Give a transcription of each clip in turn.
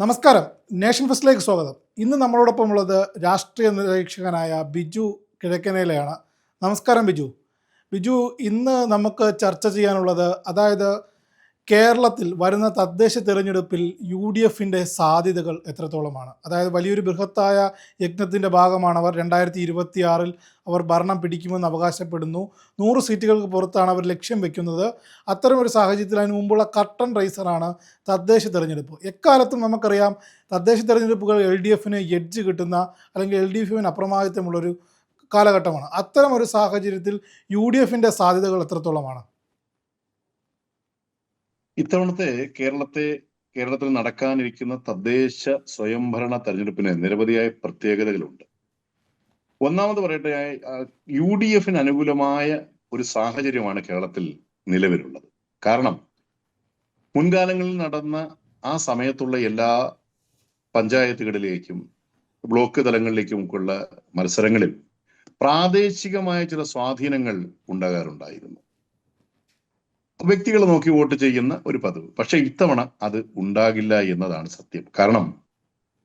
നമസ്കാരം. നേഷൻ ഫസ്റ്റിലേക്ക് സ്വാഗതം. ഇന്ന് നമ്മളോടൊപ്പം ഉള്ളത് രാഷ്ട്രീയ നിരീക്ഷകനായ ബിജു കിഴക്കനയിലെയാണ് നമസ്കാരം ബിജു. ബിജു ഇന്ന് നമുക്ക് ചർച്ച ചെയ്യാനുള്ളത് അതായത് കേരളത്തിൽ വരുന്ന തദ്ദേശ തെരഞ്ഞെടുപ്പിൽ യു ഡി എഫിന്റെ സാധ്യതകൾ എത്രത്തോളമാണ്? അതായത് വലിയൊരു ബൃഹത്തായ യജ്ഞത്തിന്റെ ഭാഗമാണ് അവർ രണ്ടായിരത്തി അവർ ഭരണം പിടിക്കുമെന്ന് അവകാശപ്പെടുന്നു. നൂറ് സീറ്റുകൾക്ക് പുറത്താണ് അവർ ലക്ഷ്യം വെക്കുന്നത്. അത്തരമൊരു സാഹചര്യത്തിൽ അതിന് മുമ്പുള്ള കട്ടൺ റൈസറാണ് തദ്ദേശ തെരഞ്ഞെടുപ്പ്. എക്കാലത്തും നമുക്കറിയാം തദ്ദേശ തെരഞ്ഞെടുപ്പുകൾ എൽ ഡി എഫിന് എഡ്ജ് കിട്ടുന്ന അല്ലെങ്കിൽ എൽ ഡി എഫിന് അപ്രമാദിത്വമുള്ളൊരു കാലഘട്ടമാണ്. അത്തരമൊരു സാഹചര്യത്തിൽ യു ഡി എഫിന്റെ സാധ്യതകൾ എത്രത്തോളമാണ്? ഇത്തവണത്തെ കേരളത്തെ കേരളത്തിൽ നടക്കാനിരിക്കുന്ന തദ്ദേശ സ്വയംഭരണ തെരഞ്ഞെടുപ്പിന് നിരവധിയായ പ്രത്യേകതകളുണ്ട്. ഒന്നാമത് പറയട്ടെ യു ഡി എഫിന് അനുകൂലമായ ഒരു സാഹചര്യമാണ് കേരളത്തിൽ നിലവിലുള്ളത്. കാരണം മുൻകാലങ്ങളിൽ നടന്ന ആ സമയത്തുള്ള എല്ലാ പഞ്ചായത്തുകളിലേക്കും ബ്ലോക്ക് തലങ്ങളിലേക്കുമൊക്കെയുള്ള മത്സരങ്ങളിൽ പ്രാദേശികമായ ചില സ്വാധീനങ്ങൾ ഉണ്ടാകാറുണ്ടായിരുന്നു. വ്യക്തികളെ നോക്കി വോട്ട് ചെയ്യുന്ന ഒരു പതിവ്. പക്ഷെ ഇത്തവണ അത് ഉണ്ടാകില്ല എന്നതാണ് സത്യം. കാരണം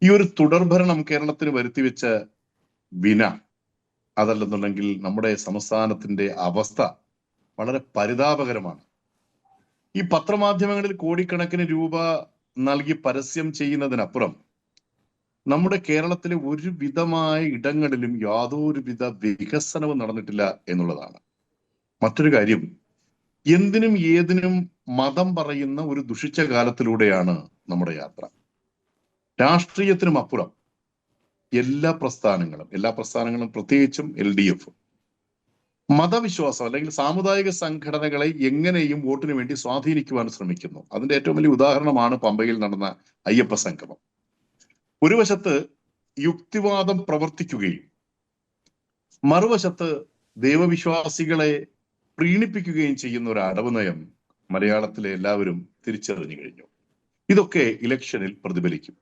ഈ ഒരു തുടർഭരണം കേരളത്തിന് വരുത്തിവെച്ച വിന അതല്ലെന്നുണ്ടെങ്കിൽ നമ്മുടെ സംസ്ഥാനത്തിന്റെ അവസ്ഥ വളരെ പരിതാപകരമാണ്. ഈ പത്രമാധ്യമങ്ങളിൽ കോടിക്കണക്കിന് രൂപ നൽകി പരസ്യം ചെയ്യുന്നതിനപ്പുറം നമ്മുടെ കേരളത്തിലെ ഒരുവിധമായ ഇടങ്ങളിലും യാതൊരുവിധ വികസനവും നടന്നിട്ടില്ല എന്നുള്ളതാണ്. മറ്റൊരു കാര്യം എന്തിനും ഏതിനും മതം പറയുന്ന ഒരു ദുഷിച്ച കാലത്തിലൂടെയാണ് നമ്മുടെ യാത്ര. രാഷ്ട്രീയത്തിനും അപ്പുറം എല്ലാ പ്രസ്ഥാനങ്ങളും എല്ലാ പ്രസ്ഥാനങ്ങളും പ്രത്യേകിച്ചും എൽ ഡി എഫ്. മതവിശ്വാസം അല്ലെങ്കിൽ സാമുദായിക സംഘടനകളെ എങ്ങനെയും വോട്ടിന് വേണ്ടി സ്വാധീനിക്കുവാൻ ശ്രമിക്കുന്നു. അതിന്റെ ഏറ്റവും വലിയ ഉദാഹരണമാണ് പമ്പയിൽ നടന്ന അയ്യപ്പ സംഗമം. ഒരു വശത്ത് യുക്തിവാദം പ്രവർത്തിക്കുകയും മറുവശത്ത് ദൈവവിശ്വാസികളെ പ്രീണിപ്പിക്കുകയും ചെയ്യുന്ന ഒരു അടവ് നയം മലയാളത്തിലെ എല്ലാവരും തിരിച്ചറിഞ്ഞു കഴിഞ്ഞു. ഇതൊക്കെ ഇലക്ഷനിൽ പ്രതിഫലിക്കും.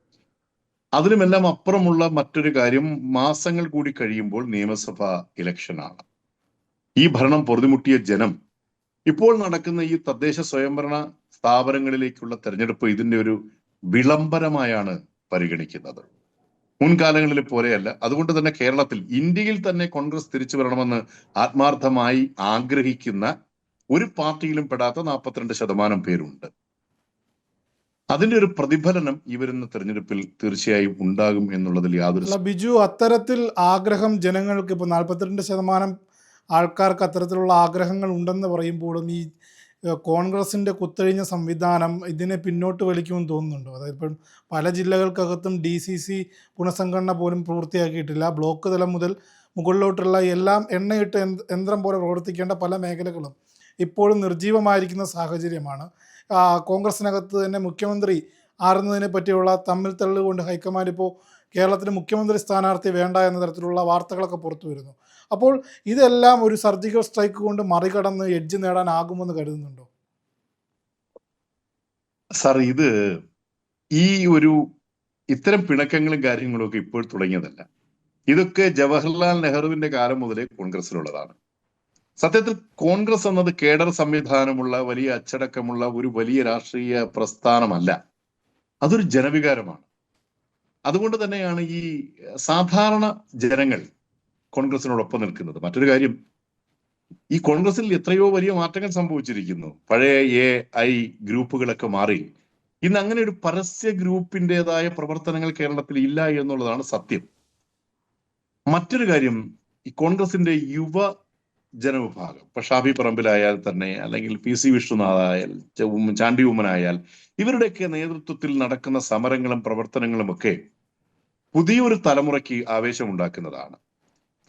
അതിനുമെല്ലാം അപ്പുറമുള്ള മറ്റൊരു കാര്യം മാസങ്ങൾ കൂടി കഴിയുമ്പോൾ നിയമസഭാ ഇലക്ഷനാണ്. ഈ ഭരണം പൊറുതിമുട്ടിയ ജനം ഇപ്പോൾ നടക്കുന്ന ഈ തദ്ദേശ സ്വയംഭരണ സ്ഥാപനങ്ങളിലേക്കുള്ള തെരഞ്ഞെടുപ്പ് ഇതിന്റെ ഒരു വിളംബരമായാണ് പരിഗണിക്കുന്നത്. മുൻകാലങ്ങളിലെ പോലെയല്ല. അതുകൊണ്ട് തന്നെ കേരളത്തിൽ ഇന്ത്യയിൽ തന്നെ കോൺഗ്രസ് തിരിച്ചു വരണമെന്ന് ആത്മാർത്ഥമായി ആഗ്രഹിക്കുന്ന ഒരു പാർട്ടിയിലും പെടാത്ത നാൽപ്പത്തിരണ്ട് ശതമാനം പേരുണ്ട്. അതിന്റെ ഒരു പ്രതിഫലനം ഈ വരുന്ന തെരഞ്ഞെടുപ്പിൽ തീർച്ചയായും ഉണ്ടാകും എന്നുള്ളതിൽ യാതൊരു ബിജു അത്തരത്തിൽ ആഗ്രഹം ജനങ്ങൾക്ക് ഇപ്പോൾ നാൽപ്പത്തിരണ്ട് ശതമാനം ആൾക്കാർക്ക് അത്തരത്തിലുള്ള ആഗ്രഹങ്ങൾ ഉണ്ടെന്ന് പറയുമ്പോഴും ഈ കോൺഗ്രസിന്റെ കുത്തഴിഞ്ഞ സംവിധാനം ഇതിനെ പിന്നോട്ട് വലിക്കുമെന്ന് തോന്നുന്നുണ്ടോ? അതായത് ഇപ്പം പല ജില്ലകൾക്കകത്തും ഡി സി സി പുനഃസംഘടന പോലും പൂർത്തിയാക്കിയിട്ടില്ല. ബ്ലോക്ക് തലം മുതൽ മുകളിലോട്ടുള്ള എല്ലാം എണ്ണയിട്ട് യന്ത്ര- പോലെ പ്രവർത്തിക്കേണ്ട പല മേഖലകളും ഇപ്പോഴും നിർജീവമായിരിക്കുന്ന സാഹചര്യമാണ്. കോൺഗ്രസിനകത്ത് തന്നെ മുഖ്യമന്ത്രി ആറുന്നതിനെ പറ്റിയുള്ള തമ്മിൽ തള്ളുകൊണ്ട് ഹൈക്കമാൻഡ് ഇപ്പോൾ കേരളത്തിന് മുഖ്യമന്ത്രി സ്ഥാനാർത്ഥി വേണ്ട എന്ന തരത്തിലുള്ള വാർത്തകളൊക്കെ പുറത്തു വരുന്നു. അപ്പോൾ ഇതെല്ലാം ഒരു സർജിക്കൽ സ്ട്രൈക്ക് കൊണ്ട് മറികടന്ന് എഡ്ജ് നേടാനാകുമെന്ന് കരുതുന്നുണ്ടോ? സാർ ഇത് ഈ ഒരു ഇത്തരം പിണക്കങ്ങളും കാര്യങ്ങളും ഒക്കെ ഇപ്പോൾ തുടങ്ങിയതല്ല. ഇതൊക്കെ ജവഹർലാൽ നെഹ്റുവിന്റെ കാലം മുതലേ കോൺഗ്രസിലുള്ളതാണ് സത്യത്തിൽ കോൺഗ്രസ് എന്നത് കേഡർ സംവിധാനമുള്ള വലിയ അച്ചടക്കമുള്ള ഒരു വലിയ രാഷ്ട്രീയ പ്രസ്ഥാനമല്ല. അതൊരു ജനവികാരമാണ്. അതുകൊണ്ട് തന്നെയാണ് ഈ സാധാരണ ജനങ്ങൾ കോൺഗ്രസിനോടൊപ്പം നിൽക്കുന്നത്. മറ്റൊരു കാര്യം ഈ കോൺഗ്രസിൽ എത്രയോ വലിയ മാറ്റങ്ങൾ സംഭവിച്ചിരിക്കുന്നു. പഴയ എ ഐ ഗ്രൂപ്പുകളൊക്കെ മാറി. ഇന്ന് അങ്ങനെ ഒരു പരസ്യ ഗ്രൂപ്പിന്റെതായ പ്രവർത്തനങ്ങൾ കേരളത്തിൽ ഇല്ല എന്നുള്ളതാണ് സത്യം. മറ്റൊരു കാര്യം ഈ കോൺഗ്രസിന്റെ യുവ ജനവിഭാഗം ഇപ്പൊ ഷാഫി പറമ്പിലായാൽ തന്നെ അല്ലെങ്കിൽ പി സി വിഷ്ണുനാഥായാൽ ചാണ്ടി ഉമ്മനായാൽ ഇവരുടെയൊക്കെ നേതൃത്വത്തിൽ നടക്കുന്ന സമരങ്ങളും പ്രവർത്തനങ്ങളും ഒക്കെ പുതിയൊരു തലമുറയ്ക്ക് ആവേശമുണ്ടാക്കുന്നതാണ്.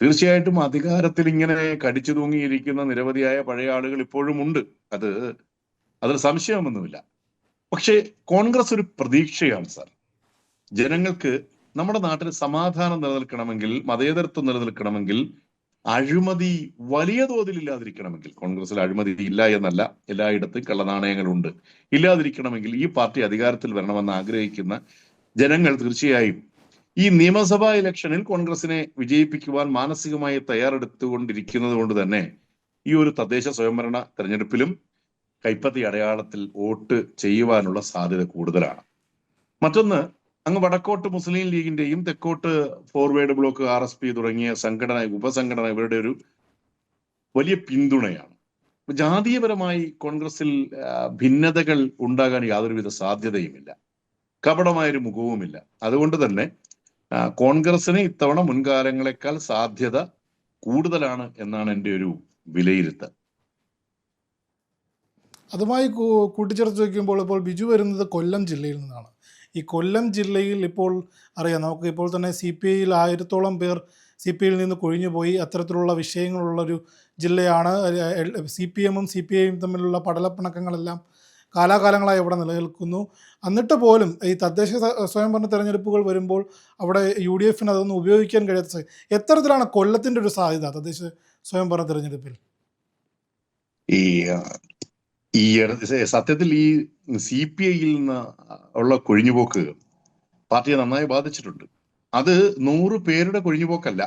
തീർച്ചയായിട്ടും അധികാരത്തിൽ ഇങ്ങനെ കടിച്ചു തൂങ്ങിയിരിക്കുന്ന നിരവധിയായ പഴയ ആളുകൾ ഇപ്പോഴും ഉണ്ട്. അത് അതിൽ സംശയമൊന്നുമില്ല. പക്ഷേ കോൺഗ്രസ് ഒരു പ്രതീക്ഷയാണ് സാർ. ജനങ്ങൾക്ക് നമ്മുടെ നാട്ടിൽ സമാധാനം നിലനിൽക്കണമെങ്കിൽ മതേതരത്വം നിലനിൽക്കണമെങ്കിൽ അഴിമതി വലിയ തോതിൽ ഇല്ലാതിരിക്കണമെങ്കിൽ കോൺഗ്രസിൽ അഴിമതി ഇല്ല എന്നല്ല എല്ലായിടത്തും കള്ളനാണയങ്ങളുണ്ട് ഇല്ലാതിരിക്കണമെങ്കിൽ ഈ പാർട്ടി അധികാരത്തിൽ വരണമെന്ന് ആഗ്രഹിക്കുന്ന ജനങ്ങൾ തീർച്ചയായും ഈ നിയമസഭാ ഇലക്ഷനിൽ കോൺഗ്രസിനെ വിജയിപ്പിക്കുവാൻ മാനസികമായി തയ്യാറെടുത്തുകൊണ്ടിരിക്കുന്നത് കൊണ്ട് തന്നെ ഈ ഒരു തദ്ദേശ സ്വയംഭരണ തെരഞ്ഞെടുപ്പിലും കൈപ്പത്തി അടയാളത്തിൽ വോട്ട് ചെയ്യുവാനുള്ള സാധ്യത കൂടുതലാണ്. മറ്റൊന്ന് അങ്ങ് വടക്കോട്ട് മുസ്ലിം ലീഗിന്റെയും തെക്കോട്ട് Forward Bloc R S P തുടങ്ങിയ സംഘടന ഉപസംഘടന ഇവരുടെ ഒരു വലിയ പിന്തുണയാണ്. ജാതീയപരമായി കോൺഗ്രസിൽ ഭിന്നതകൾ ഉണ്ടാകാൻ യാതൊരുവിധ സാധ്യതയുമില്ല. കപടമായൊരു മുഖവുമില്ല. അതുകൊണ്ട് തന്നെ കോൺഗ്രസിന് ഇത്തവണ മുൻകാലങ്ങളെക്കാൾ സാധ്യത കൂടുതലാണ് എന്നാണ് എന്റെ ഒരു വിലയിരുത്തൽ. അതുമായി കൂട്ടിച്ചേർത്ത് വയ്ക്കുമ്പോൾ ഇപ്പോൾ ബിജു വരുന്നത് കൊല്ലം ജില്ലയിൽ നിന്നാണ്. ഈ കൊല്ലം ജില്ലയിൽ ഇപ്പോൾ അറിയാം നമുക്ക് ഇപ്പോൾ തന്നെ സി പി ഐയിൽ ആയിരത്തോളം പേർ സി പി ഐയിൽ നിന്ന് കൊഴിഞ്ഞുപോയി അത്തരത്തിലുള്ള വിഷയങ്ങളുള്ളൊരു ജില്ലയാണ്. സി പി എമ്മും സി പി ഐയും തമ്മിലുള്ള പടലപ്പിണക്കങ്ങളെല്ലാം കാലാകാലങ്ങളായി അവിടെ നിലനിൽക്കുന്നു. എന്നിട്ട് പോലും ഈ തദ്ദേശ സ്വയം സ്വയംഭരണ തെരഞ്ഞെടുപ്പുകൾ വരുമ്പോൾ അവിടെ യു ഡി എഫിന് അതൊന്നും ഉപയോഗിക്കാൻ കഴിയാത്ത. എത്തരത്തിലാണ് കൊല്ലത്തിന്റെ ഒരു സാധ്യത തദ്ദേശ സ്വയംഭരണ തെരഞ്ഞെടുപ്പിൽ? ഈ ഈ സത്യത്തിൽ ഈ സി പി ഐയിൽ നിന്ന് ഉള്ള കൊഴിഞ്ഞുപോക്ക് പാർട്ടിയെ നന്നായി ബാധിച്ചിട്ടുണ്ട്. അത് നൂറ് പേരുടെ കൊഴിഞ്ഞുപോക്കല്ല.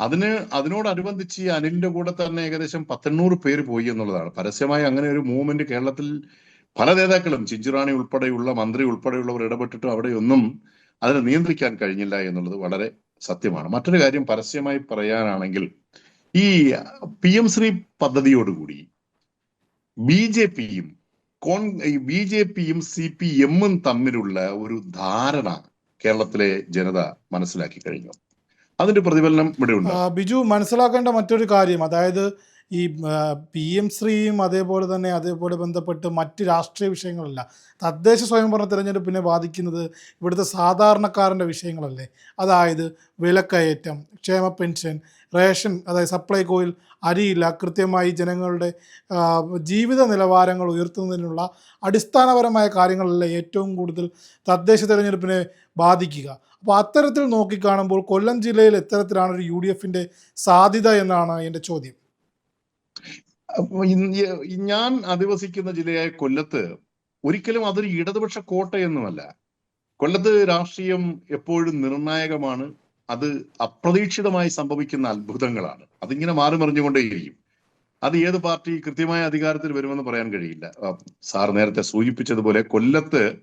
അതിന് അതിനോടനുബന്ധിച്ച് അനിലിന്റെ കൂടെ തന്നെ ഏകദേശം പത്തെണ്ണൂറ് പേര് പോയി എന്നുള്ളതാണ്. പരസ്യമായി അങ്ങനെ ഒരു മൂവ്മെന്റ് കേരളത്തിൽ പല നേതാക്കളും ചിഞ്ചുറാണി ഉൾപ്പെടെയുള്ള മന്ത്രി ഉൾപ്പെടെയുള്ളവർ ഇടപെട്ടിട്ടും അവിടെയൊന്നും അതിനെ നിയന്ത്രിക്കാൻ കഴിഞ്ഞില്ല എന്നുള്ളത് വളരെ സത്യമാണ്. മറ്റൊരു കാര്യം പരസ്യമായി പറയാനാണെങ്കിൽ ഈ പി എം ശ്രീ പദ്ധതിയോടുകൂടി ബി ജെ പിയും കോൺ ബി ജെ പിയും സി പി എമ്മും തമ്മിലുള്ള ഒരു ധാരണ കേരളത്തിലെ ജനത മനസ്സിലാക്കി കഴിഞ്ഞു. അതിന്റെ പ്രതിഫലനം ഇവിടെ ഉണ്ട് ബിജു മനസ്സിലാക്കേണ്ട മറ്റൊരു കാര്യം അതായത് ഈ പി എം ശ്രീയും അതേപോലെ തന്നെ അതേപോലെ ബന്ധപ്പെട്ട് മറ്റ് രാഷ്ട്രീയ വിഷയങ്ങളല്ല. തദ്ദേശ സ്വയംഭരണ തിരഞ്ഞെടുപ്പിനെ ബാധിക്കുന്നത് ഇവിടുത്തെ സാധാരണക്കാരന്റെ വിഷയങ്ങളല്ലേ. അതായത് വിലക്കയറ്റം ക്ഷേമ പെൻഷൻ റേഷൻ അതായത് സപ്ലൈകോയിൽ അരിയില്ല കൃത്യമായി ജനങ്ങളുടെ ജീവിത നിലവാരങ്ങൾ ഉയർത്തുന്നതിനുള്ള അടിസ്ഥാനപരമായ കാര്യങ്ങളല്ലേ ഏറ്റവും കൂടുതൽ തദ്ദേശ തിരഞ്ഞെടുപ്പിനെ ബാധിക്കുക. അപ്പോൾ അത്തരത്തിൽ നോക്കിക്കാണുമ്പോൾ കൊല്ലം ജില്ലയിൽ എത്തരത്തിലാണ് ഒരു യു ഡി എഫിന്റെ സാധ്യത എന്നാണ് എന്റെ ചോദ്യം. ഞാൻ അധിവസിക്കുന്ന ജില്ലയായ കൊല്ലത്ത് ഒരിക്കലും അതൊരു ഇടതുപക്ഷ കോട്ടയൊന്നുമല്ല. കൊല്ലത്ത് രാഷ്ട്രീയം എപ്പോഴും നിർണായകമാണ്. അത് അപ്രതീക്ഷിതമായി സംഭവിക്കുന്ന അത്ഭുതങ്ങളാണ്. അതിങ്ങനെ മാറി മറിഞ്ഞുകൊണ്ടേയിരിക്കും. അത് ഏത് പാർട്ടി കൃത്യമായ അധികാരത്തിൽ വരുമെന്ന് പറയാൻ കഴിയില്ല. സാർ നേരത്തെ സൂചിപ്പിച്ചതുപോലെ കൊല്ലത്ത്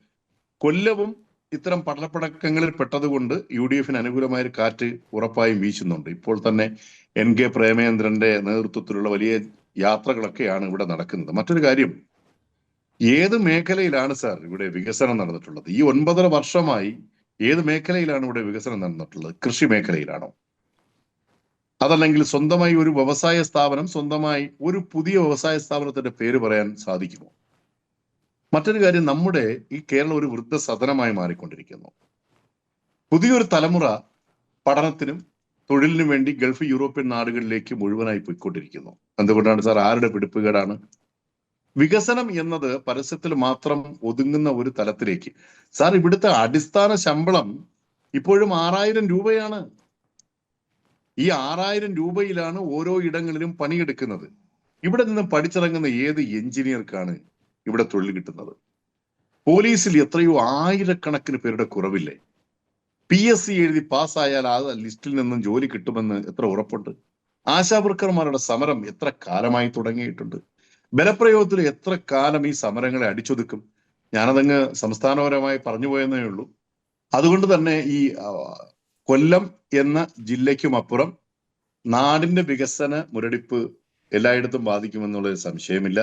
കൊല്ലവും ഇത്തരം പടലപ്പടക്കങ്ങളിൽ പെട്ടതുകൊണ്ട് യു ഡി എഫിന് അനുകൂലമായ ഒരു കാറ്റ് ഉറപ്പായും വീശുന്നുണ്ട്. ഇപ്പോൾ തന്നെ എൻ കെ പ്രേമേന്ദ്രന്റെ നേതൃത്വത്തിലുള്ള വലിയ യാത്രകളൊക്കെയാണ് ഇവിടെ നടക്കുന്നത്. മറ്റൊരു കാര്യം ഏത് മേഖലയിലാണ് സാർ ഇവിടെ വികസനം നടന്നിട്ടുള്ളത്? ഈ ഒൻപതര വർഷമായി ഏത് മേഖലയിലാണ് ഇവിടെ വികസനം നടന്നിട്ടുള്ളത്? കൃഷി മേഖലയിലാണോ? അതല്ലെങ്കിൽ സ്വന്തമായി ഒരു വ്യവസായ സ്ഥാപനം സ്വന്തമായി ഒരു പുതിയ വ്യവസായ സ്ഥാപനത്തിന്റെ പേര് പറയാൻ സാധിക്കുമോ? മറ്റൊരു കാര്യം നമ്മുടെ ഈ കേരളം ഒരു വൃദ്ധസദനമായി മാറിക്കൊണ്ടിരിക്കുന്നു. പുതിയൊരു തലമുറ പഠനത്തിനും തൊഴിലിനും വേണ്ടി ഗൾഫ് യൂറോപ്യൻ നാടുകളിലേക്ക് മുഴുവനായി പോയിക്കൊണ്ടിരിക്കുന്നു. എന്തുകൊണ്ടാണ് സാർ? ആരുടെ പിടിപ്പുകേടാണ്? വികസനം എന്നത് പരസ്യത്തിൽ മാത്രം ഒതുങ്ങുന്ന ഒരു തലത്തിലേക്ക്. സാർ ഇവിടുത്തെ അടിസ്ഥാന ശമ്പളം ഇപ്പോഴും ആറായിരം രൂപയാണ്. ഈ ആറായിരം രൂപയിലാണ് ഓരോ ഇടങ്ങളിലും പണിയെടുക്കുന്നത്. ഇവിടെ നിന്ന് പഠിച്ചിറങ്ങുന്ന ഏത് എഞ്ചിനീയർക്കാണ് ഇവിടെ തൊഴിൽ കിട്ടുന്നത്? പോലീസിൽ എത്രയോ ആയിരക്കണക്കിന് പേരുടെ കുറവില്ലേ? പി എസ് സി എഴുതി പാസ്സായാൽ ആ ലിസ്റ്റിൽ നിന്നും ജോലി കിട്ടുമെന്ന് എത്ര ഉറപ്പുണ്ട്? ആശാവർക്കർമാരുടെ സമരം എത്ര കാലമായി തുടങ്ങിയിട്ടുണ്ട്? ബലപ്രയോഗത്തിൽ എത്ര കാലം ഈ സമരങ്ങളെ അടിച്ചൊതുക്കും? ഞാനതങ്ങ് സംസ്ഥാനപരമായി പറഞ്ഞു പോയെന്നേ ഉള്ളൂ. അതുകൊണ്ട് തന്നെ ഈ കൊല്ലം എന്ന ജില്ലയ്ക്കും അപ്പുറം നാടിന്റെ വികസന മുരടിപ്പ് എല്ലായിടത്തും ബാധിക്കുമെന്നുള്ളൊരു സംശയമില്ല.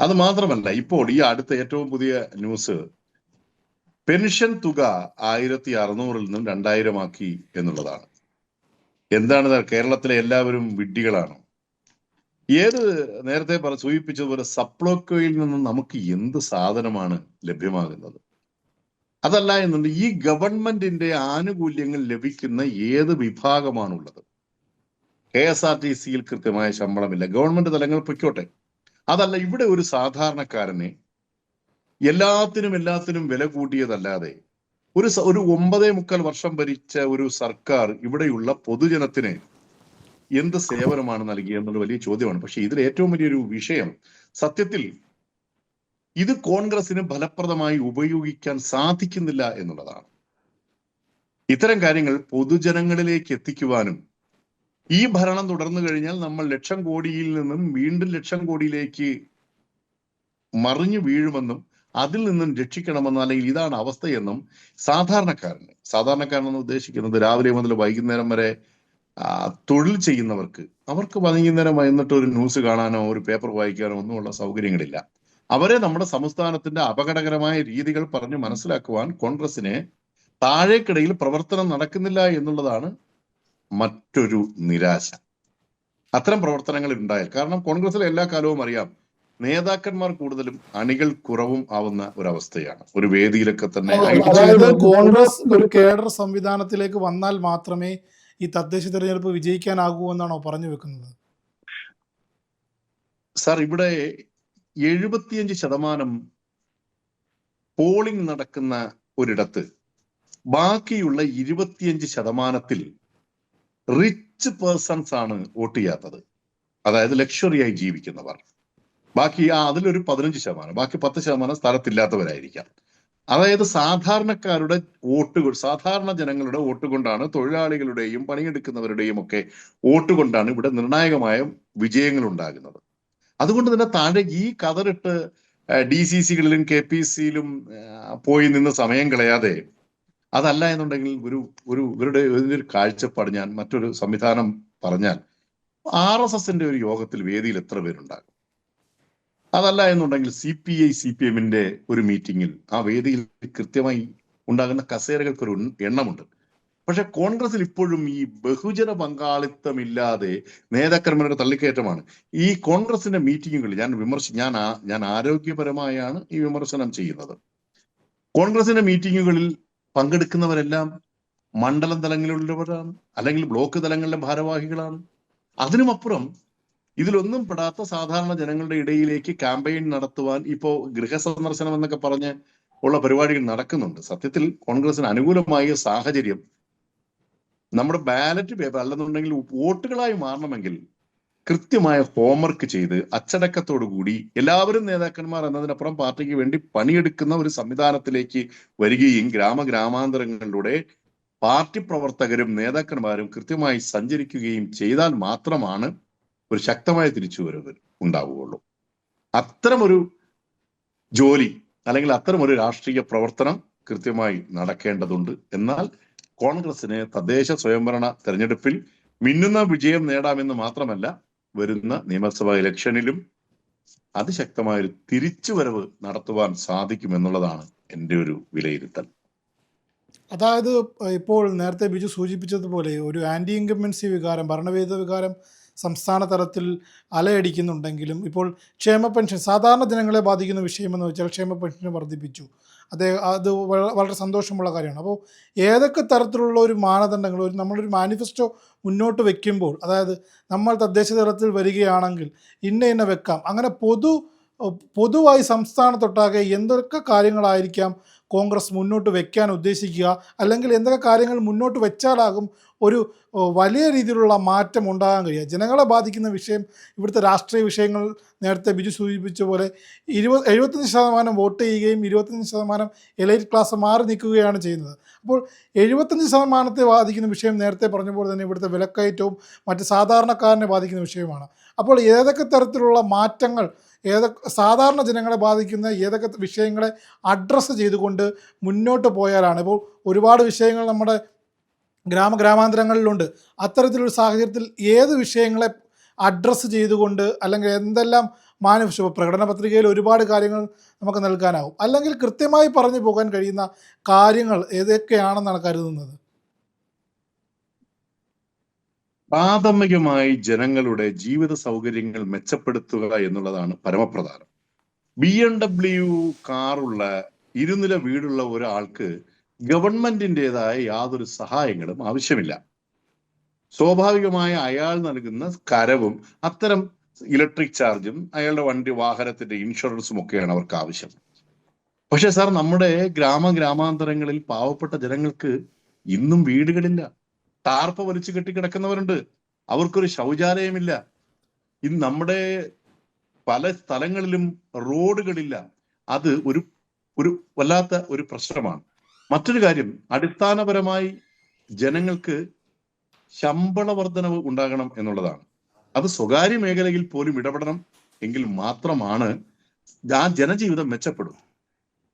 അത് മാത്രമല്ല ഇപ്പോൾ ഈ അടുത്ത ഏറ്റവും പുതിയ ന്യൂസ് പെൻഷൻ തുക ആയിരത്തി അറുന്നൂറിൽ നിന്നും രണ്ടായിരം ആക്കി എന്നുള്ളതാണ്. എന്താണ് കേരളത്തിലെ എല്ലാവരും വിഡ്ഢികളാണ്? ഏത് നേരത്തെ പറ സൂചിപ്പിച്ചതുപോലെ സപ്ലോക്കോയിൽ നിന്ന് നമുക്ക് എന്ത് സാധനമാണ് ലഭ്യമാകുന്നത്? അതല്ല എന്നുണ്ട് ഈ ഗവൺമെന്റിന്റെ ആനുകൂല്യങ്ങൾ ലഭിക്കുന്ന ഏത് വിഭാഗമാണുള്ളത്? കെ എസ് ആർ ടി സിയിൽ കൃത്യമായ ശമ്പളമില്ല. ഗവൺമെന്റ് തലങ്ങൾ പൊയ്ക്കോട്ടെ. അതല്ല ഇവിടെ ഒരു സാധാരണക്കാരനെ എല്ലാത്തിനും എല്ലാത്തിനും വില കൂട്ടിയതല്ലാതെ ഒരു ഒരു ഒമ്പതേ മുക്കാൽ വർഷം ഭരിച്ച ഒരു സർക്കാർ ഇവിടെയുള്ള പൊതുജനത്തിന് എന്ത് സേവനമാണ് നൽകിയെന്നുള്ള വലിയ ചോദ്യമാണ്. പക്ഷെ ഇതിൽ ഏറ്റവും വലിയൊരു വിഷയം സത്യത്തിൽ ഇത് കോൺഗ്രസിന് ഫലപ്രദമായി ഉപയോഗിക്കാൻ സാധിക്കുന്നില്ല എന്നുള്ളതാണ്. ഇത്തരം കാര്യങ്ങൾ പൊതുജനങ്ങളിലേക്ക് എത്തിക്കുവാനും ഈ ഭരണം തുടർന്നു കഴിഞ്ഞാൽ നമ്മൾ ലക്ഷം കോടിയിൽ നിന്നും വീണ്ടും ലക്ഷം കോടിയിലേക്ക് മറിഞ്ഞു വീഴുമെന്നും അതിൽ നിന്നും രക്ഷിക്കണമെന്ന് അല്ലെങ്കിൽ ഇതാണ് അവസ്ഥയെന്നും സാധാരണക്കാരന് സാധാരണക്കാരനെന്ന് ഉദ്ദേശിക്കുന്നത് രാവിലെ മുതൽ വൈകുന്നേരം വരെ തൊഴിൽ ചെയ്യുന്നവർക്ക് അവർക്ക് വൈകുന്നേരം വന്നിട്ട് ഒരു ന്യൂസ് കാണാനോ ഒരു പേപ്പർ വായിക്കാനോ ഒന്നുമുള്ള സൗകര്യങ്ങളില്ല. അവരെ നമ്മുടെ സംസ്ഥാനത്തിന്റെ അപകടകരമായ രീതികൾ പറഞ്ഞ് മനസ്സിലാക്കുവാൻ കോൺഗ്രസിന് താഴേക്കിടയിൽ പ്രവർത്തനം നടക്കുന്നില്ല എന്നുള്ളതാണ് മറ്റൊരു നിരാശ. അത്തരം പ്രവർത്തനങ്ങൾ ഉണ്ടായാൽ കാരണം കോൺഗ്രസിലെ എല്ലാ കാലവും അറിയാം നേതാക്കന്മാർ കൂടുതലും അണികൾ കുറവും ആവുന്ന ഒരവസ്ഥയാണ്. ഒരു വേദിയിലൊക്കെ തന്നെ അതായത് കോൺഗ്രസ് ഒരു കേഡർ സംവിധാനത്തിലേക്ക് വന്നാൽ മാത്രമേ ഈ തദ്ദേശ തെരഞ്ഞെടുപ്പ് വിജയിക്കാനാകൂ എന്നാണോ പറഞ്ഞു വെക്കുന്നത്? സാർ ഇവിടെ എഴുപത്തിയഞ്ച് ശതമാനം പോളിംഗ് നടക്കുന്ന ഒരിടത്ത് ബാക്കിയുള്ള ഇരുപത്തിയഞ്ച് ശതമാനത്തിൽ റിച്ച് പേഴ്സൺസ് ആണ് വോട്ട് ചെയ്യാത്തത്. അതായത് ലക്ഷറിയായി ജീവിക്കുന്നവർ. ബാക്കി ആ അതിലൊരു പതിനഞ്ച് ശതമാനം ബാക്കി പത്ത് ശതമാനം സ്ഥലത്തില്ലാത്തവരായിരിക്കാം. അതായത് സാധാരണക്കാരുടെ വോട്ടുകൾ സാധാരണ ജനങ്ങളുടെ വോട്ട് കൊണ്ടാണ് തൊഴിലാളികളുടെയും പണിയെടുക്കുന്നവരുടെയും ഒക്കെ വോട്ട് കൊണ്ടാണ് ഇവിടെ നിർണായകമായ വിജയങ്ങൾ ഉണ്ടാകുന്നത് അതുകൊണ്ട് തന്നെ താഴെ ഈ കതറിട്ട് ഡി സി സികളിലും കെ പി സിയിലും പോയി നിന്ന് സമയം കളയാതെ അതല്ല എന്നുണ്ടെങ്കിൽ ഒരു ഒരു ഇവരുടെ ഒരു കാഴ്ചപ്പാട് ഞാൻ മറ്റൊരു സംവിധാനം പറഞ്ഞാൽ ആർ എസ് എസിന്റെ ഒരു യോഗത്തിൽ വേദിയിൽ എത്ര പേരുണ്ടാകും? അതല്ല എന്നുണ്ടെങ്കിൽ C P I C P എമ്മിന്റെ ഒരു മീറ്റിംഗിൽ ആ വേദിയിൽ കൃത്യമായി ഉണ്ടാകുന്ന കസേരകൾക്ക് ഒരു എണ്ണമുണ്ട്. പക്ഷെ കോൺഗ്രസിൽ ഇപ്പോഴും ഈ ബഹുജന പങ്കാളിത്തമില്ലാതെ നേതാക്കന്മാരുടെ തള്ളിക്കയറ്റമാണ്. ഈ കോൺഗ്രസിന്റെ മീറ്റിങ്ങുകളിൽ ഞാൻ വിമർശി ഞാൻ ഞാൻ ആരോഗ്യപരമായാണ് ഈ വിമർശനം ചെയ്യുന്നത്. കോൺഗ്രസിന്റെ മീറ്റിങ്ങുകളിൽ പങ്കെടുക്കുന്നവരെല്ലാം മണ്ഡലം തലങ്ങളിലുള്ളവരാണ് അല്ലെങ്കിൽ ബ്ലോക്ക് തലങ്ങളിലെ ഭാരവാഹികളാണ്. അതിനുമപ്പുറം ഇതിലൊന്നും പെടാത്ത സാധാരണ ജനങ്ങളുടെ ഇടയിലേക്ക് ക്യാമ്പയിൻ നടത്തുവാൻ ഇപ്പോ ഗൃഹസന്ദർശനം എന്നൊക്കെ പറഞ്ഞ് ഉള്ള പരിപാടികൾ നടക്കുന്നുണ്ട്. സത്യത്തിൽ കോൺഗ്രസിന് അനുകൂലമായ സാഹചര്യം നമ്മുടെ ബാലറ്റ് പേപ്പർ അല്ലെന്നുണ്ടെങ്കിൽ വോട്ടുകളായി മാറണമെങ്കിൽ കൃത്യമായ ഹോംവർക്ക് ചെയ്ത് അച്ചടക്കത്തോടു കൂടി എല്ലാവരും നേതാക്കന്മാർ എന്നതിനപ്പുറം പാർട്ടിക്ക് വേണ്ടി പണിയെടുക്കുന്ന ഒരു സംവിധാനത്തിലേക്ക് വരികയും ഗ്രാമ ഗ്രാമാന്തരങ്ങളിലൂടെ പാർട്ടി പ്രവർത്തകരും നേതാക്കന്മാരും കൃത്യമായി സഞ്ചരിക്കുകയും ചെയ്താൽ മാത്രമാണ് ഒരു ശക്തമായ തിരിച്ചുവരവ് ഉണ്ടാവുകയുള്ളൂ. അത്തരമൊരു ജോലി അല്ലെങ്കിൽ അത്തരമൊരു രാഷ്ട്രീയ പ്രവർത്തനം കൃത്യമായി നടക്കേണ്ടതുണ്ട്. എന്നാൽ കോൺഗ്രസിന് തദ്ദേശ സ്വയംഭരണ തെരഞ്ഞെടുപ്പിൽ മിന്നുന്ന വിജയം നേടാമെന്ന് മാത്രമല്ല വരുന്ന നിയമസഭാ ഇലക്ഷനിലും അതിശക്തമായ ഒരു തിരിച്ചുവരവ് നടത്തുവാൻ സാധിക്കുമെന്നുള്ളതാണ് എന്റെ ഒരു വിലയിരുത്തൽ. അതായത് ഇപ്പോൾ നേരത്തെ ബിജു സൂചിപ്പിച്ചതുപോലെ ഒരു ആന്റി ഇൻകമ്പൻസി വികാരം ഭരണവിരുദ്ധ വികാരം സംസ്ഥാന തലത്തിൽ അലയടിക്കുന്നുണ്ടെങ്കിലും ഇപ്പോൾ ക്ഷേമ പെൻഷൻ സാധാരണ ജനങ്ങളെ ബാധിക്കുന്ന വിഷയമെന്ന് വെച്ചാൽ ക്ഷേമ പെൻഷൻ വർദ്ധിപ്പിച്ചു. അദ്ദേഹം അത് വളരെ സന്തോഷമുള്ള കാര്യമാണ്. അപ്പോൾ ഏതൊക്കെ തരത്തിലുള്ള ഒരു മാനദണ്ഡങ്ങൾ ഒരു നമ്മളൊരു മാനിഫെസ്റ്റോ മുന്നോട്ട് വെക്കുമ്പോൾ അതായത് നമ്മൾ തദ്ദേശ തലത്തിൽ വരികയാണെങ്കിൽ ഇന്ന ഇന്ന വെക്കാം അങ്ങനെ പൊതു പൊതുവായി സംസ്ഥാനത്തൊട്ടാകെ എന്തൊക്കെ കാര്യങ്ങളായിരിക്കാം കോൺഗ്രസ് മുന്നോട്ട് വെക്കാൻ ഉദ്ദേശിക്കുക അല്ലെങ്കിൽ എന്തൊക്കെ കാര്യങ്ങൾ മുന്നോട്ട് വെച്ചാലാകും ഒരു വലിയ രീതിയിലുള്ള മാറ്റം ഉണ്ടാകാൻ കഴിയുക. ജനങ്ങളെ ബാധിക്കുന്ന വിഷയം ഇവിടുത്തെ രാഷ്ട്രീയ വിഷയങ്ങൾ നേരത്തെ ബിജു സൂചിപ്പിച്ച പോലെ ഇരുപത് എഴുപത്തഞ്ച് ശതമാനം വോട്ട് ചെയ്യുകയും ഇരുപത്തഞ്ച് ശതമാനം എലൈറ്റ് ക്ലാസ് മാറി നിൽക്കുകയാണ് ചെയ്യുന്നത്. അപ്പോൾ എഴുപത്തഞ്ച് ശതമാനത്തെ ബാധിക്കുന്ന വിഷയം നേരത്തെ പറഞ്ഞ പോലെ തന്നെ ഇവിടുത്തെ വിലക്കയറ്റവും മറ്റ് സാധാരണക്കാരനെ ബാധിക്കുന്ന വിഷയമാണ് അപ്പോൾ ഏതൊക്കെ തരത്തിലുള്ള മാറ്റങ്ങൾ ഏതൊക്കെ സാധാരണ ജനങ്ങളെ ബാധിക്കുന്ന ഏതൊക്കെ വിഷയങ്ങളെ അഡ്രസ്സ് ചെയ്തുകൊണ്ട് മുന്നോട്ട് പോയാലാണ്. ഇപ്പോൾ ഒരുപാട് വിഷയങ്ങൾ നമ്മുടെ ഗ്രാമ ഗ്രാമാന്തരങ്ങളിലുണ്ട്. അത്തരത്തിലൊരു സാഹചര്യത്തിൽ ഏത് വിഷയങ്ങളെ അഡ്രസ്സ് ചെയ്തുകൊണ്ട് അല്ലെങ്കിൽ എന്തെല്ലാം മാനിഫെസ്റ്റോ പ്രകടന പത്രികയിൽ ഒരുപാട് കാര്യങ്ങൾ നമുക്ക് നൽകാനാവും. അല്ലെങ്കിൽ കൃത്യമായി പറഞ്ഞു പോകാൻ കഴിയുന്ന കാര്യങ്ങൾ ഏതൊക്കെയാണെന്നാണ് കരുതുന്നത്. പ്രാഥമികമായി ജനങ്ങളുടെ ജീവിത സൗകര്യങ്ങൾ മെച്ചപ്പെടുത്തുക എന്നുള്ളതാണ് പരമപ്രധാനം. ബി എം ഡബ്ല്യു കാറുള്ള ഇരുനില വീടുള്ള ഒരാൾക്ക് ഗവൺമെന്റിന്റെതായ യാതൊരു സഹായങ്ങളും ആവശ്യമില്ല. സ്വാഭാവികമായി അയാൾ നൽകുന്ന കരവും അത്തരം ഇലക്ട്രിക് ചാർജും അയാളുടെ വണ്ടി വാഹനത്തിന്റെ ഇൻഷുറൻസും ഒക്കെയാണ് അവർക്ക് ആവശ്യം. പക്ഷെ സാർ നമ്മുടെ ഗ്രാമ ഗ്രാമാന്തരങ്ങളിൽ പാവപ്പെട്ട ജനങ്ങൾക്ക് ഇന്നും വീടുകളില്ല. ടാർപ്പ വലിച്ചു കെട്ടിക്കിടക്കുന്നവരുണ്ട്. അവർക്കൊരു ശൗചാലയമില്ല. ഇന്ന് നമ്മുടെ പല സ്ഥലങ്ങളിലും റോഡുകളില്ല. അത് ഒരു ഒരു വല്ലാത്ത ഒരു പ്രശ്നമാണ്. മറ്റൊരു കാര്യം അടിസ്ഥാനപരമായി ജനങ്ങൾക്ക് ശമ്പള വർധനവ് ഉണ്ടാകണം എന്നുള്ളതാണ്. അത് സ്വകാര്യ മേഖലയിൽ പോലും ഇടപെടണം എങ്കിൽ മാത്രമാണ് ആ ജനജീവിതം മെച്ചപ്പെടും.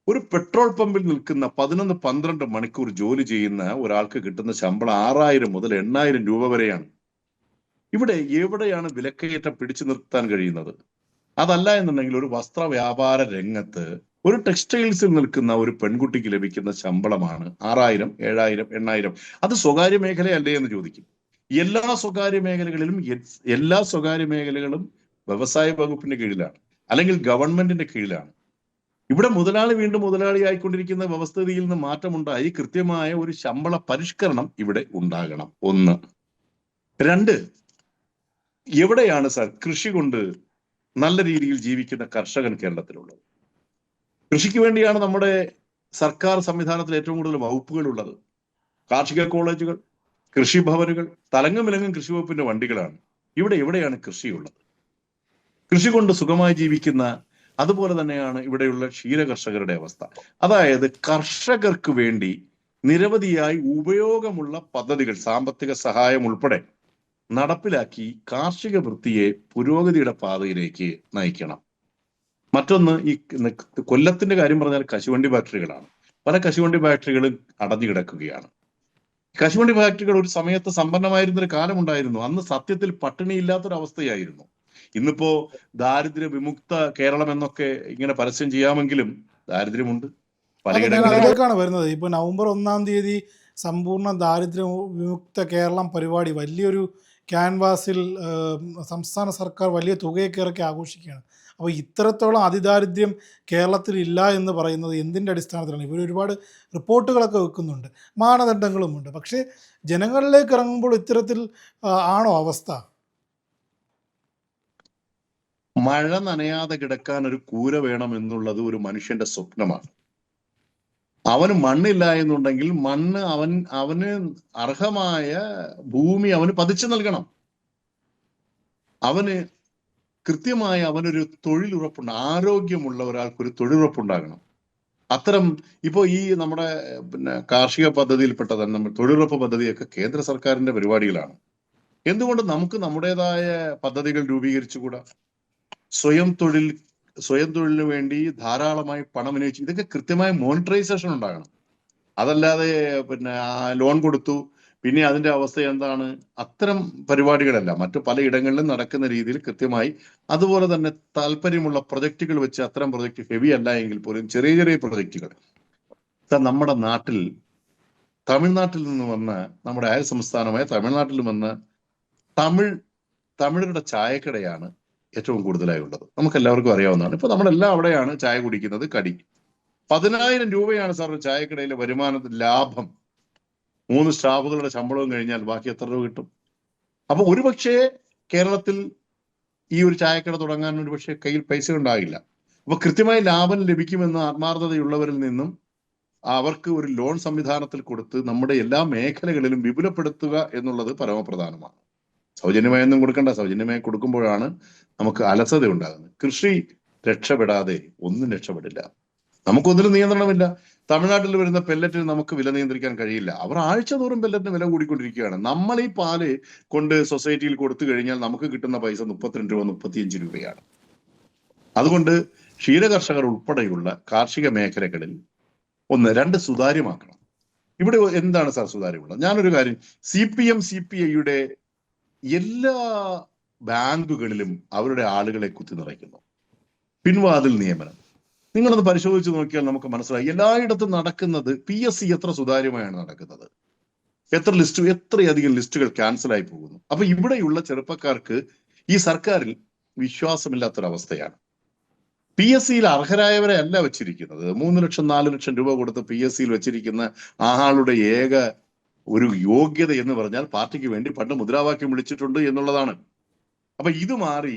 ഒരു പെട്രോൾ പമ്പിൽ നിൽക്കുന്ന പതിനൊന്ന് പന്ത്രണ്ട് മണിക്കൂർ ജോലി ചെയ്യുന്ന ഒരാൾക്ക് കിട്ടുന്ന ശമ്പളം ആറായിരം മുതൽ എണ്ണായിരം രൂപ വരെയാണ്. ഇവിടെ എവിടെയാണ് വിലക്കയറ്റം പിടിച്ചു നിർത്താൻ കഴിയുന്നത്? അതല്ല എന്നുണ്ടെങ്കിൽ ഒരു വസ്ത്ര വ്യാപാര രംഗത്ത് ഒരു ടെക്സ്റ്റൈൽസിൽ നിൽക്കുന്ന ഒരു പെൺകുട്ടിക്ക് ലഭിക്കുന്ന ശമ്പളമാണ് ആറായിരം ഏഴായിരം എണ്ണായിരം. അത് സ്വകാര്യ മേഖലയല്ലേ എന്ന് ചോദിക്കും. എല്ലാ സ്വകാര്യ മേഖലകളിലും എല്ലാ സ്വകാര്യ മേഖലകളും വ്യവസായ വകുപ്പിന്റെ കീഴിലാണ്. അല്ലെങ്കിൽ ഗവൺമെന്റിന്റെ കീഴിലാണ്. ഇവിടെ മുതലാളി വീണ്ടും മുതലാളി ആയിക്കൊണ്ടിരിക്കുന്ന വ്യവസ്ഥിതിയിൽ നിന്ന് മാറ്റമുണ്ടായി. കൃത്യമായ ഒരു ശമ്പള പരിഷ്കരണം ഇവിടെ ഉണ്ടാകണം. ഒന്ന്. രണ്ട്. എവിടെയാണ് സർ കൃഷി കൊണ്ട് നല്ല രീതിയിൽ ജീവിക്കുന്ന കർഷകൻ കേരളത്തിലുള്ളത്? കൃഷിക്ക് വേണ്ടിയാണ് നമ്മുടെ സർക്കാർ സംവിധാനത്തിൽ ഏറ്റവും കൂടുതൽ വകുപ്പുകൾ ഉള്ളത്. കാർഷിക കോളേജുകൾ കൃഷിഭവനുകൾ തലങ്ങും വിലങ്ങും കൃഷി വകുപ്പിന്റെ വണ്ടികളാണ്. ഇവിടെ എവിടെയാണ് കൃഷിയുള്ളത്? കൃഷി കൊണ്ട് സുഖമായി ജീവിക്കുന്ന അതുപോലെ തന്നെയാണ് ഇവിടെയുള്ള ക്ഷീര കർഷകരുടെ അവസ്ഥ. അതായത് കർഷകർക്ക് വേണ്ടി നിരവധിയായി ഉപയോഗമുള്ള പദ്ധതികൾ സാമ്പത്തിക സഹായം ഉൾപ്പെടെ നടപ്പിലാക്കി കാർഷിക വൃത്തിയെ പുരോഗതിയുടെ പാതയിലേക്ക് നയിക്കണം. മറ്റൊന്ന് ഈ കൊല്ലത്തിന്റെ കാര്യം പറഞ്ഞാൽ കശുവണ്ടി ഫാക്ടറികളാണ്. പല കശുവണ്ടി ഫാക്ടറികളും അടഞ്ഞു കിടക്കുകയാണ് കശുവണ്ടി ഫാക്ടറികൾ ഒരു സമയത്ത് സമ്പന്നമായിരുന്ന ഒരു കാലമുണ്ടായിരുന്നു. അന്ന് സത്യത്തിൽ പട്ടിണിയില്ലാത്തൊരവസ്ഥയായിരുന്നു. ഇന്നിപ്പോ ദാരിദ്ര്യ വിമുക്ത കേരളം എന്നൊക്കെ ഇങ്ങനെ പരസ്യം ചെയ്യാമെങ്കിലും ദാരിദ്ര്യമുണ്ട്. പലയിടങ്ങളിലേക്കാണ് വരുന്നത്. ഇപ്പൊ നവംബർ ഒന്നാം തീയതി സമ്പൂർണ ദാരിദ്ര്യ വിമുക്ത കേരളം പരിപാടി വലിയൊരു ക്യാൻവാസിൽ സംസ്ഥാന സർക്കാർ വലിയ തുകയൊക്കെ ഇറക്കി ആഘോഷിക്കുകയാണ്. അപ്പോൾ ഇത്രത്തോളം അതിദാരിദ്ര്യം കേരളത്തിൽ ഇല്ല എന്ന് പറയുന്നത് എന്തിന്റെ അടിസ്ഥാനത്തിലാണ്? ഇവർ ഒരുപാട് റിപ്പോർട്ടുകളൊക്കെ വെക്കുന്നുണ്ട്. മാനദണ്ഡങ്ങളുമുണ്ട്. പക്ഷേ ജനങ്ങളിലേക്ക് ഇറങ്ങുമ്പോൾ ഇത്തരത്തിൽ ആണോ അവസ്ഥ? മഴ നനയാതെ കിടക്കാൻ ഒരു കൂര വേണം എന്നുള്ളത് ഒരു മനുഷ്യന്റെ സ്വപ്നമാണ്. അവന് മണ്ണില്ല എന്നുണ്ടെങ്കിൽ മണ്ണ് അവൻ അവന് അർഹമായ ഭൂമി അവന് പതിച്ചു നൽകണം. അവന് കൃത്യമായി അവനൊരു തൊഴിലുറപ്പുണ്ട് ആരോഗ്യമുള്ള ഒരാൾക്ക് ഒരു തൊഴിലുറപ്പുണ്ടാകണം അത്തരം ഇപ്പോ ഈ നമ്മുടെ പിന്നെ കാർഷിക പദ്ധതിയിൽപ്പെട്ട നമ്മൾ തൊഴിലുറപ്പ് പദ്ധതിയൊക്കെ കേന്ദ്ര സർക്കാരിന്റെ പരിപാടികളാണ്. എന്തുകൊണ്ട് നമുക്ക് നമ്മുടേതായ പദ്ധതികൾ രൂപീകരിച്ചുകൂടാ? സ്വയം തൊഴിൽ സ്വയം തൊഴിലിന് വേണ്ടി ധാരാളമായി പണം വിനിയോഗിച്ചു ഇതൊക്കെ കൃത്യമായ മോണിറ്ററൈസേഷൻ ഉണ്ടാകണം. അതല്ലാതെ പിന്നെ ലോൺ കൊടുത്തു പിന്നെ അതിന്റെ അവസ്ഥ എന്താണ്? അത്തരം പരിപാടികളല്ല. മറ്റു പല ഇടങ്ങളിലും നടക്കുന്ന രീതിയിൽ കൃത്യമായി അതുപോലെ തന്നെ താല്പര്യമുള്ള പ്രൊജക്റ്റുകൾ വെച്ച് അത്തരം പ്രൊജക്ട് ഹെവി അല്ല എങ്കിൽ പോലും ചെറിയ ചെറിയ പ്രൊജക്റ്റുകൾ. നമ്മുടെ നാട്ടിൽ തമിഴ്നാട്ടിൽ നിന്ന് വന്ന നമ്മുടെ അയൽ സംസ്ഥാനമായ തമിഴ്നാട്ടിൽ വന്ന് തമിഴ് തമിഴരുടെ ചായക്കടയാണ് ഏറ്റവും കൂടുതലായി ഉള്ളത് നമുക്ക് എല്ലാവർക്കും അറിയാവുന്നതാണ്. ഇപ്പൊ നമ്മളെല്ലാം അവിടെയാണ് ചായ കുടിക്കുന്നത് കടി. പതിനായിരം രൂപയാണ് സാർ ചായക്കടയിലെ വരുമാനത്തിൽ ലാഭം. മൂന്ന് സ്റ്റാഫുകളുടെ ശമ്പളവും കഴിഞ്ഞാൽ ബാക്കി എത്ര രൂപ കിട്ടും? അപ്പൊ ഒരുപക്ഷെ കേരളത്തിൽ ഈ ഒരു ചായക്കട തുടങ്ങാൻ ഒരു പക്ഷേ കയ്യിൽ പൈസ ഉണ്ടാകില്ല. അപ്പൊ കൃത്യമായി ലാഭം ലഭിക്കുമെന്ന് ആത്മാർത്ഥതയുള്ളവരിൽ നിന്നും അവർക്ക് ഒരു ലോൺ സംവിധാനത്തിൽ കൊടുത്ത് നമ്മുടെ എല്ലാ മേഖലകളിലും വിപുലപ്പെടുത്തുക എന്നുള്ളത് പരമപ്രധാനമാണ്. സൗജന്യമായൊന്നും കൊടുക്കണ്ട. സൗജന്യമായി കൊടുക്കുമ്പോഴാണ് നമുക്ക് അലസത ഉണ്ടാകുന്നത്. കൃഷി രക്ഷപ്പെടാതെ ഒന്നും രക്ഷപ്പെടില്ല. നമുക്കൊന്നിനും നിയന്ത്രണമില്ല. തമിഴ്നാട്ടിൽ വരുന്ന പെല്ലറ്റിന് നമുക്ക് വില നിയന്ത്രിക്കാൻ കഴിയില്ല. അവർ ആഴ്ച തോറും പെല്ലറ്റിന് വില കൂടിക്കൊണ്ടിരിക്കുകയാണ്. നമ്മൾ ഈ പാൽ കൊണ്ട് സൊസൈറ്റിയിൽ കൊടുത്തു കഴിഞ്ഞാൽ നമുക്ക് കിട്ടുന്ന പൈസ മുപ്പത്തിരണ്ട് രൂപ മുപ്പത്തിയഞ്ച് രൂപയാണ്. അതുകൊണ്ട് ക്ഷീരകർഷകർ ഉൾപ്പെടെയുള്ള കാർഷിക മേഖലകളിൽ ഒന്ന് രണ്ട് സുതാര്യമാക്കണം. ഇവിടെ എന്താണ് സാർ സുതാര്യമുള്ളത്? ഞാനൊരു കാര്യം C P M C P ഐയുടെ എല്ലാ ബാങ്കുകളിലും അവരുടെ ആളുകളെ കുത്തി നിറയ്ക്കുന്നു. പിൻവാതിൽ നിയമനം. നിങ്ങളൊന്ന് പരിശോധിച്ച് നോക്കിയാൽ നമുക്ക് മനസ്സിലായി. എല്ലായിടത്തും നടക്കുന്നത് പി എസ് സി എത്ര സുതാര്യമായാണ് നടക്കുന്നത്. എത്ര ലിസ്റ്റ് എത്രയധികം ലിസ്റ്റുകൾ ക്യാൻസൽ ആയി പോകുന്നു. അപ്പൊ ഇവിടെയുള്ള ചെറുപ്പക്കാർക്ക് ഈ സർക്കാരിൽ വിശ്വാസമില്ലാത്തൊരവസ്ഥയാണ്. പി എസ് സിയിൽ അർഹരായവരെ അല്ല വെച്ചിരിക്കുന്നത്. മൂന്ന് ലക്ഷം നാല് ലക്ഷം രൂപ കൊടുത്ത് പി എസ് സിയിൽ വെച്ചിരിക്കുന്ന ആളുടെ ഏക ഒരു യോഗ്യത എന്ന് പറഞ്ഞാൽ പാർട്ടിക്ക് വേണ്ടി പണ്ട് മുദ്രാവാക്യം വിളിച്ചിട്ടുണ്ട് എന്നുള്ളതാണ്. അപ്പൊ ഇത് മാറി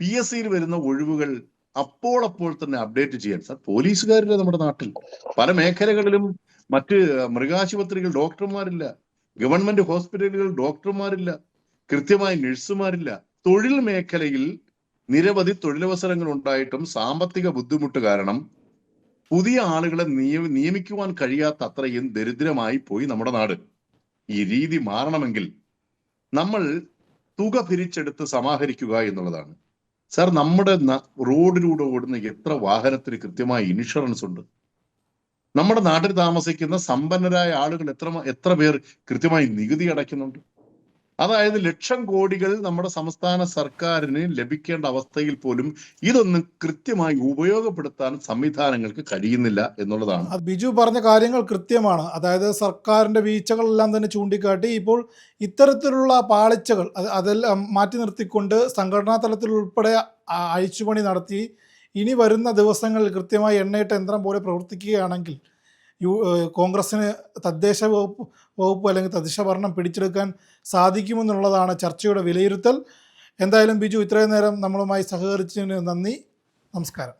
പി എസ് സിയിൽ വരുന്ന ഒഴിവുകൾ അപ്പോൾ അപ്പോൾ തന്നെ അപ്ഡേറ്റ് ചെയ്യാൻ. സാർ പോലീസുകാരില്ല നമ്മുടെ നാട്ടിൽ. പല മേഖലകളിലും മറ്റ് മൃഗാശുപത്രികൾ ഡോക്ടർമാരില്ല. ഗവൺമെന്റ് ഹോസ്പിറ്റലുകൾ ഡോക്ടർമാരില്ല. കൃത്യമായി നഴ്സുമാരില്ല. തൊഴിൽ മേഖലയിൽ നിരവധി തൊഴിലവസരങ്ങൾ ഉണ്ടായിട്ടും സാമ്പത്തിക ബുദ്ധിമുട്ട് കാരണം പുതിയ ആളുകളെ നിയ നിയമിക്കുവാൻ കഴിയാത്ത അത്രയും ദരിദ്രമായി പോയി നമ്മുടെ നാട്. ഈ രീതി മാറണമെങ്കിൽ നമ്മൾ തുക പിരിച്ചെടുത്ത് സമാഹരിക്കുക എന്നുള്ളതാണ്. സാർ നമ്മുടെ റോഡിലൂടെ ഓടുന്ന എത്ര വാഹനത്തിന് കൃത്യമായ ഇൻഷുറൻസ് ഉണ്ട്? നമ്മുടെ നാട്ടിൽ താമസിക്കുന്ന സമ്പന്നരായ ആളുകൾ എത്ര എത്ര പേർ കൃത്യമായി നികുതി അടയ്ക്കുന്നുണ്ട്? അതായത് ലക്ഷം കോടികൾ നമ്മുടെ സംസ്ഥാന സർക്കാരിന് ലഭിക്കേണ്ട അവസ്ഥയിൽ പോലും ഇതൊന്നും കൃത്യമായി ഉപയോഗപ്പെടുത്താൻ സംവിധാനങ്ങൾക്ക് കഴിയുന്നില്ല എന്നുള്ളതാണ്. ബിജു പറഞ്ഞ കാര്യങ്ങൾ കൃത്യമാണ്. അതായത് സർക്കാരിന്റെ വീഴ്ചകളെല്ലാം തന്നെ ചൂണ്ടിക്കാട്ടി ഇപ്പോൾ ഇത്തരത്തിലുള്ള പാളിച്ചകൾ അതെല്ലാം മാറ്റി നിർത്തിക്കൊണ്ട് സംഘടനാ തലത്തിൽ ഉൾപ്പെടെ അഴിച്ചുപണി നടത്തി ഇനി വരുന്ന ദിവസങ്ങളിൽ കൃത്യമായി എണ്ണയിട്ട യന്ത്രം പോലെ പ്രവർത്തിക്കുകയാണെങ്കിൽ യു കോൺഗ്രസ്സിന് തദ്ദേശ വകുപ്പ് വകുപ്പ് അല്ലെങ്കിൽ തദ്ദേശ ഭരണം പിടിച്ചെടുക്കാൻ സാധിക്കുമെന്നുള്ളതാണ് ചർച്ചയുടെ വിലയിരുത്തൽ. എന്തായാലും ബിജു ഇത്രയും നേരം നമ്മളുമായി സഹകരിച്ചതിന് നന്ദി. നമസ്കാരം.